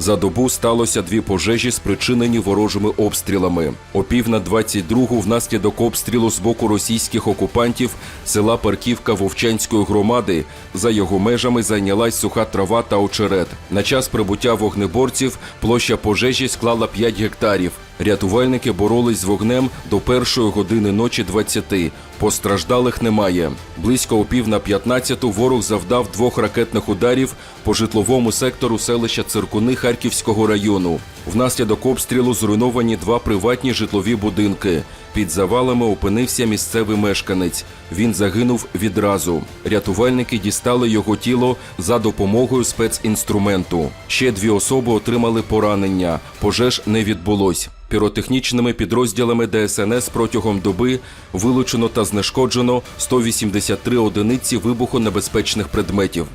За добу сталося дві пожежі, спричинені ворожими обстрілами. О пів на 22-гу внаслідок обстрілу з боку російських окупантів села Парківка Вовчанської громади за його межами зайнялась суха трава та очерет. На час прибуття вогнеборців площа пожежі склала 5 гектарів. Рятувальники боролись з вогнем до першої години ночі 20. Постраждалих немає. Близько о пів на 15 ворог завдав двох ракетних ударів по житловому сектору селища Циркуни Харківського району. Внаслідок обстрілу зруйновані два приватні житлові будинки. Під завалами опинився місцевий мешканець. Він загинув відразу. Рятувальники дістали його тіло за допомогою спецінструменту. Ще дві особи отримали поранення. Пожеж не відбулось. Піротехнічними підрозділами ДСНС протягом доби вилучено та знешкоджено 183 одиниці вибухонебезпечних предметів.